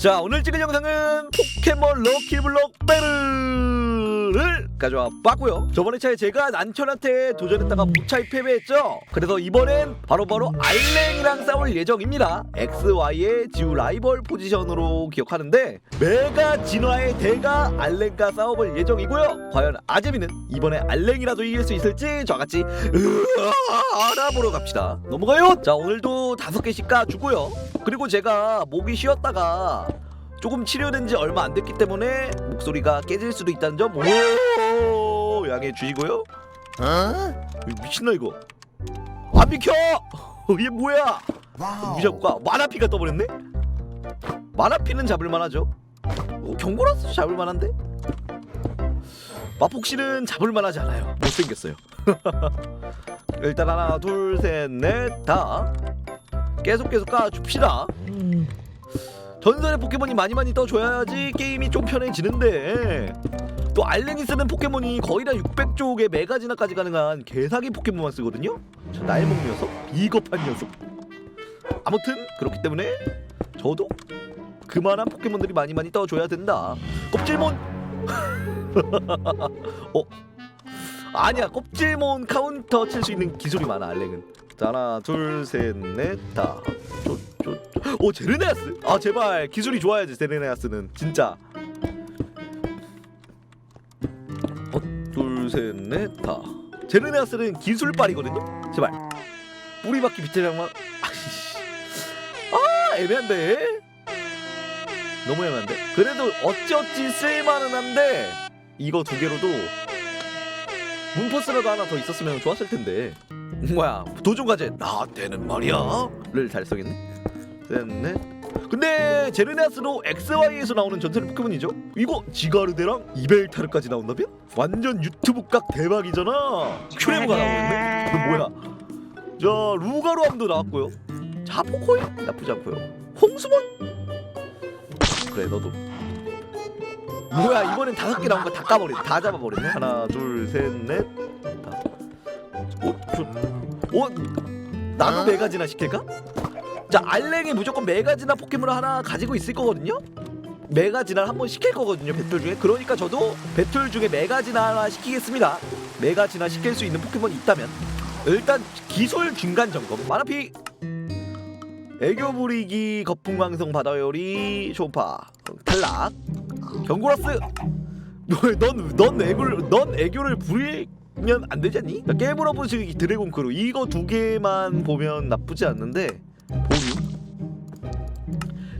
자 오늘 찍은 영상은 포켓몬 럭키블럭 배틀을 가져와 봤고요. 저번에 차에 제가 난천한테 도전했다가 무차에 패배했죠. 그래서 이번엔 바로바로 알랭이랑 싸울 예정입니다. XY의 지우 라이벌 포지션으로 기억하는데 메가 진화의 대가 알랭과 싸워볼 예정이고요. 과연 아재미는 이번에 알랭이라도 이길 수 있을지 저같이 알아보러 갑시다. 넘어가요. 자 오늘도 다섯 개씩 까주고요. 그리고 제가 목이 쉬었다가 조금 치료된 지 얼마 안 됐기 때문에 목소리가 깨질 수도 있다는 점 오, 양해해 주시고요. 이거 미친나 이거. 안 비켜! 이게 뭐야? 무시하고 마나피가 떠버렸네? 마나피는 잡을만하죠. 어, 경고라스 잡을만한데? 마폭씨는 잡을만하지 않아요. 못생겼어요. 일단 하나, 둘, 셋, 넷, 다 계속 계속 까줍시다. 전설의 포켓몬이 많이 많이 떠줘야지 게임이 좀 편해지는데. 또 알랭이 쓰는 포켓몬이 거의 다 600쪽의 메가진화까지 가능한 개사기 포켓몬만 쓰거든요? 저 날먹 녀석? 비겁한 녀석. 아무튼 그렇기 때문에 저도 그만한 포켓몬들이 많이 많이 떠줘야 된다. 껍질몬! 어? 아니야 껍질몬 카운터 칠 수 있는 기술이 많아 알랭은. 자 하나 둘 셋 넷 다 오 제르네아스! 아 제발. 기술이 좋아야지 제르네아스는. 진짜. 어, 둘셋넷다. 제르네아스는 기술빨이거든요? 제발. 비트장만. 아이씨. 아 애매한데? 너무 애매한데? 그래도 어찌어찌 쓸만은 한데 이거 두 개로도 문포스라도 하나 더 있었으면 좋았을 텐데. 뭐야 도전 과제 나한테는 말이야를 달성했네 셋넷 근데 제르네아스도 XY에서 나오는 전설의 포켓몬이죠. 이거 지가르데랑 이벨타르까지 나온다면? 완전 유튜브 각 대박이잖아. 큐레모가 나오겠네 이거 뭐야? 자 루가루함도 나왔고요. 자포코이 나쁘지 않고요. 홍수몬? 그래 너도. 뭐야 이번엔 다섯 개 나온 거 다 까버렸네 다 잡아버렸네 하나 둘셋넷. 다. 오, 저, 오, 나도 네 가지나 시킬까? 자 알랭이 무조건 메가지나 포켓몬을 하나 가지고 있을 거거든요. 메가지나 한번 시킬 거거든요 배틀 중에. 그러니까 저도 배틀 중에 메가지나 하나 시키겠습니다. 메가지나 시킬 수 있는 포켓몬이 있다면 일단 기술 중간 점검. 마나피 애교 부리기 거품광성 바다요리 초음파 탈락 경고라스 넌넌 애교를 넌 애교를 부리면 안 되지 않니? 부수기 드래곤 크루 이거 두 개만 보면 나쁘지 않는데 보류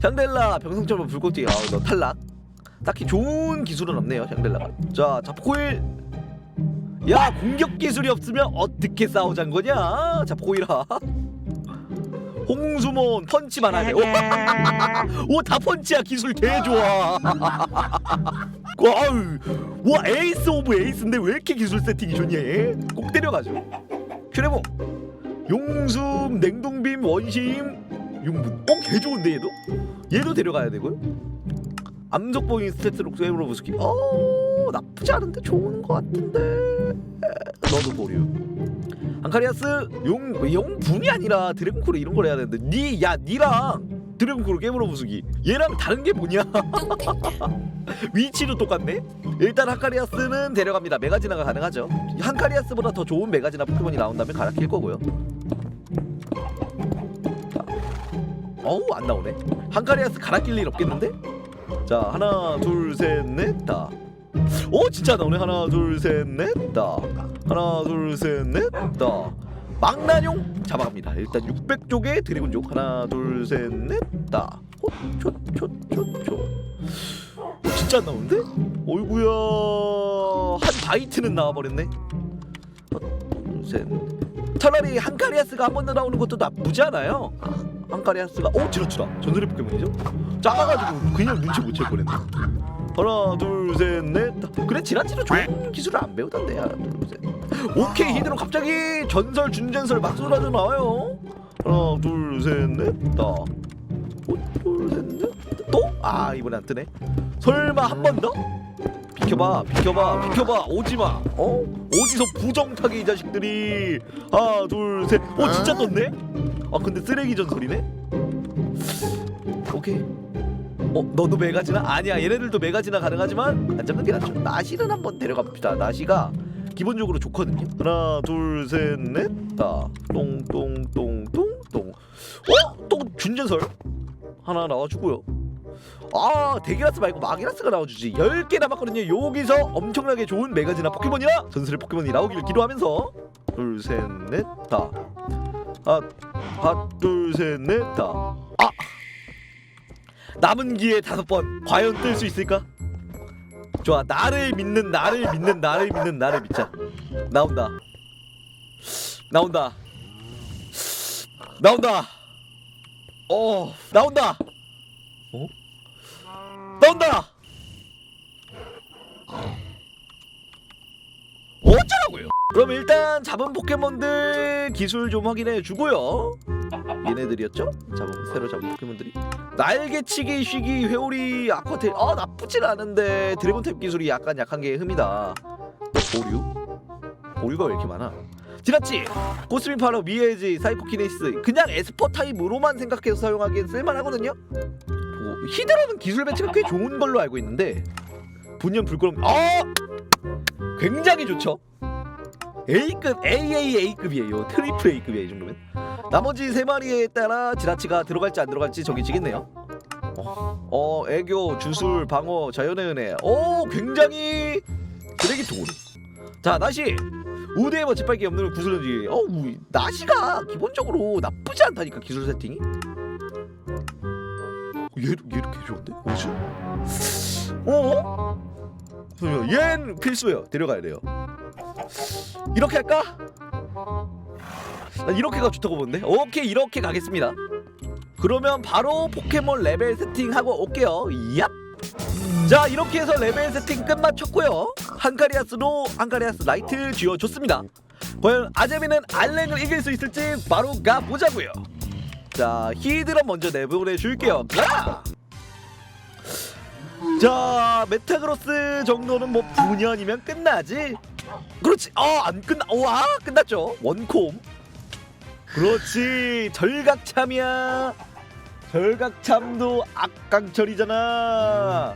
샹델라 병성처럼 불꽃튀기 아너 탈락. 딱히 좋은 기술은 없네요 샹델라가. 자 자포코일. 야 공격 기술이 없으면 어떻게 싸우잔 거냐? 자포코일아 홍수몬 펀치만 하네 오다 펀치야 기술 개 좋아 와 에이스 오브 에이스인데 왜 이렇게 기술 세팅이 좋냐 얘? 꼭 데려가죠 큐레모 용숨 냉동빔 원심. 융분 어 개 좋은데 얘도? 얘도 데려가야 되고요? 암석봉인 스탯 록스웨브로 부스키 어 나쁘지 않은데 좋은 것 같은데. 너도 보류. 안카리아스 용 용분이 아니라 드래곤크루 이런 걸 해야 되는데. 니야 니랑 드래곤크루 게임으로 부수기. 얘랑 다른 게 뭐냐? 위치도 똑같네? 일단 한카리아스는 데려갑니다. 메가지나가 가능하죠. 한카리아스보다 더 좋은 메가지나 포켓몬이 나온다면 갈아 낄 거고요 어우 안 나오네. 한카리아스 갈아 낄 일 없겠는데? 자 하나 둘 셋 넷다. 오 진짜 나오네. 하나 둘 셋 넷다. 하나 둘 셋 넷다. 망나뇽 잡아갑니다. 일단 600쪽에 드래곤족 하나 둘 셋 넷다. 촛촛촛촛촛. 어, 진짜 안 나오는데? 어이구야. 한 바이트는 나와버렸네. 하나 둘셋 차라리 한카리아스가 한 번 더 나오는 것도 나쁘지 않아요 한카리아스가. 오 지라치다. 전설의 포켓몬이죠? 작아가지고 그냥 눈치 못 챌 뻔했네. 하나 둘 셋 넷. 그래 지라치도 좋은 기술을 안 배우던데 하나 둘셋. 오케이 히드로 갑자기 전설 준전설 막 쏟아져 나와요. 하나 둘 셋 넷다. 둘셋넷. 또? 아 이번에 안 뜨네. 설마 한 번 더? 비켜봐 비켜봐 비켜봐. 오지마. 어? 어디서 부정타게 이 자식들이. 하나 둘셋어 진짜 떴네? 아 근데 쓰레기 전설이네? 오케이. 어 너도 메가지나? 아니야 얘네들도 메가지나 가능하지만 안 잡는 게 낫죠. 나시는 한번 데려가 봅시다. 나시가 기본적으로 좋거든요. 하나 둘셋넷다. 똥똥똥똥똥. 어? 또 준전설? 하나 나와주고요. 아 대기라스 말고 마기라스가 나와주지. 10개 남았거든요. 여기서 엄청나게 좋은 메가지나 포켓몬이나 전설의 포켓몬이 나오길 기도하면서. 둘 셋 넷 다 아, 하나 둘셋넷다. 아! 남은 기회 다섯 번 과연 뜰 수 있을까? 좋아 나를 믿는 나를 믿는 나를 믿는 나를 믿자. 나온다. 나온다. 나온다. 어 나온다. 어? 나온다! 어쩌라고요 그럼 일단 잡은 포켓몬들 기술 좀 확인해 주고요. 얘네들이었죠? 잡은 새로 잡은 포켓몬들이. 날개치기 쉬기 회오리 아쿠아텔. 아 나쁘진 않은데 드래곤 탭 기술이 약간 약한 게 흠이다. 보류? 보류가 왜 이렇게 많아? 지났지? 코스미 파러 미에지 사이코키네시스. 그냥 에스퍼 타입으로만 생각해서 사용하기엔 쓸만하거든요. 뭐, 히드라는 기술 배치가 꽤 좋은 걸로 알고 있는데. 분연 불끄럼. 아! 굉장히 좋죠 A급 AAA A급이에요 트리플 A급이에요 이 정도면 나머지 세 마리에 따라 지라치가 들어갈지 안 들어갈지 정해지겠네요. 어, 어 애교, 주술, 방어, 자연의 은혜. 오, 굉장히 쓰레기통. 자, 나시. 우대의 멋지 빨기 없는 구슬 던지기. 어, 우, 나시가 기본적으로 나쁘지 않다니까 기술 세팅이. 얘도 얘도 개 좋은데? 뭐지? 어? 얜 필수예요. 데려가야 돼요. 이렇게 할까? 난 이렇게가 좋다고 보는데? 오케이 이렇게 가겠습니다. 그러면 바로 포켓몬 레벨 세팅하고 올게요. 얍! 자 이렇게 해서 레벨 세팅 끝마쳤고요. 한카리아스로 한카리아스 라이트 쥐어줬습니다. 과연 아제미는 알랭을 이길 수 있을지 바로 가보자고요. 자 히드라 먼저 내보내줄게요. 가! 자 메타그로스 정도는 뭐 분연이면 끝나지 그렇지. 어 안 끝나 와 끝났죠. 원콤. 그렇지. 절각참이야. 절각참도 악강철이잖아.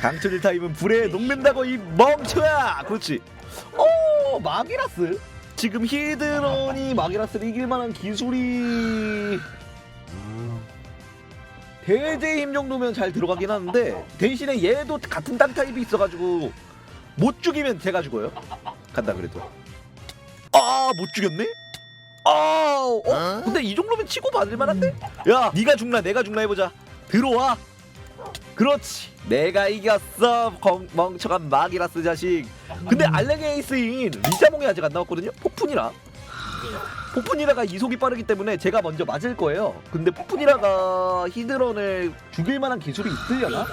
강철 타입은 불에 녹는다고 이 멍청아. 그렇지. 오 마기라스. 지금 히드런이 마기라스를 이길 만한 기술이. 대대의 힘 정도면 잘 들어가긴 하는데 대신에 얘도 같은 땅 타입이 있어가지고 못 죽이면 제가 죽어요 간다 그래도 아 못 죽였네 아, 어? 근데 이 정도면 치고 받을 만한데? 야, 네가 죽나 내가 죽나 해보자. 들어와. 그렇지. 내가 이겼어. 검, 멍청한 마기라스 자식. 근데 알랭 에이스인 리자몽이 아직 안 나왔거든요. 폭푼이라. 폭푼이라가 이속이 빠르기 때문에 제가 먼저 맞을 거예요. 근데 폭푼이라가 히드런을 죽일 만한 기술이 있으려나?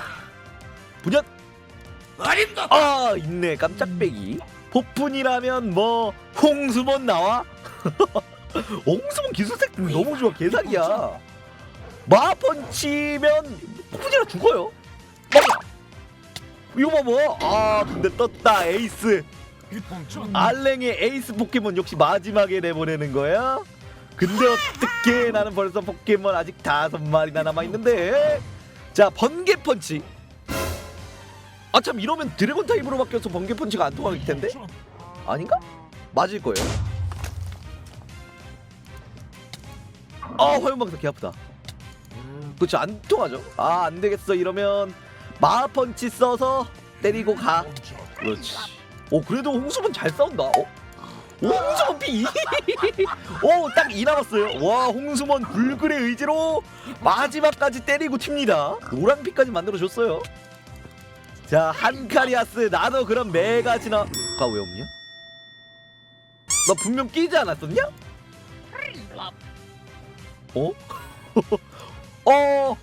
분연. 아, 있네. 깜짝배기. 폭푼이라면 뭐 홍수몬 나와? 옹수몬 기술색 너무 좋아 개사기야. 마펀치면 폭풍이라 죽어요? 막야 이거 봐봐. 아 근데 떴다 에이스. 알랭의 에이스 포켓몬 역시 마지막에 내보내는 거야? 근데 어떻게 나는 벌써 포켓몬 아직 다섯 마리나 남아있는데? 자 번개 펀치 아 참 이러면 드래곤 타입으로 바뀌어서 번개 펀치가 안 통할 텐데? 아닌가? 맞을 거예요. 아 화염방사 개 아프다. 그렇지 안 통하죠? 아 안 되겠어. 이러면 마펀치 써서 때리고 가. 그렇지. 오 그래도 홍수문 잘 싸운다. 어? 오 홍수문 피 오딱 2 남았어요. 와 홍수문 불굴의 의지로 마지막까지 때리고 튑니다. 노란 피까지 만들어줬어요 자 한카리아스 나도 그럼 메가지나 가왜 없냐? 너 분명 끼지 않았었냐? 어? 어?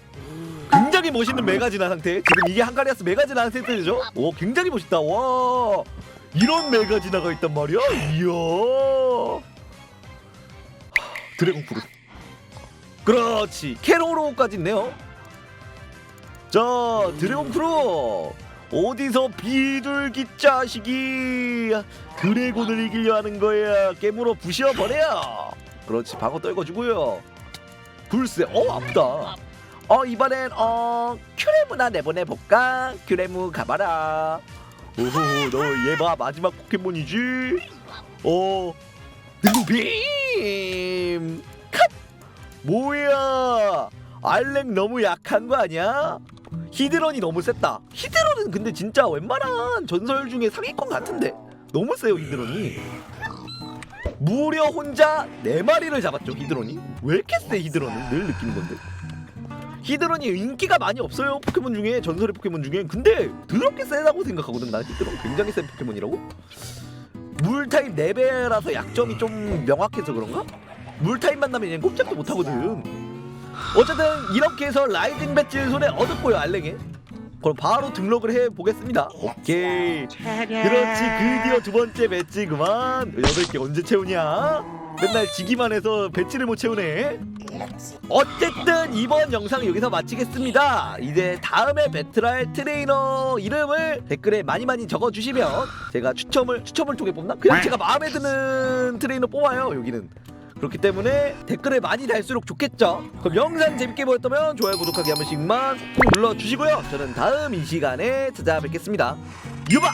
굉장히 멋있는 메가지나 상태. 지금 이게 한가리아스 메가지나 상태죠? 오 굉장히 멋있다. 와 이런 메가지나가 있단 말이야? 이야. 하, 드래곤 프로 그렇지. 캐로로까지 있네요. 자 드래곤 프로 어디서 비둘기 자식이 드래곤을 이기려 하는 거야 깨물어 부셔버려 그렇지 방어 떨궈주고요 불새 어 아프다 어 이번엔 어 큐레무나 내보내 볼까? 큐레무 가봐라. 오호 너 얘 봐 마지막 포켓몬이지. 어 등빔 컷. 뭐야? 알렉 너무 약한 거 아니야? 히드런이 너무 셌다. 히드런은 근데 진짜 웬만한 전설 중에 상위권 같은데 너무 세요 히드런이. 무려 혼자 네 마리를 잡았죠 히드런이. 왜 이렇게 세 히드런은 늘 느끼는 건데. 히드런이 인기가 많이 없어요 포켓몬 중에 전설의 포켓몬 중에 근데 더럽게 세다고 생각하거든 나 히드런 굉장히 센 포켓몬이라고 물 타입 4배라서 약점이 좀 명확해서 그런가? 물 타입 만나면 얘는 꼼짝도 못하거든 어쨌든 이렇게 해서 라이징 배지를 손에 얻었고요 알랭이 그럼 바로 등록을 해 보겠습니다 오케이 그렇지 드디어 두 번째 배지구만 8개 언제 채우냐? 맨날 지기만 해서 배지를 못 채우네 어쨌든 이번 영상 여기서 마치겠습니다. 이제 다음에 배틀할 트레이너 이름을 댓글에 많이 많이 적어주시면 제가 추첨을 추첨을 통해 뽑나? 그냥 제가 마음에 드는 트레이너 뽑아요 여기는. 그렇기 때문에 댓글을 많이 달수록 좋겠죠. 그럼 영상 재밌게 보였다면 좋아요 구독하기 한 번씩만 꼭 눌러주시고요. 저는 다음 이 시간에 찾아뵙겠습니다. 유바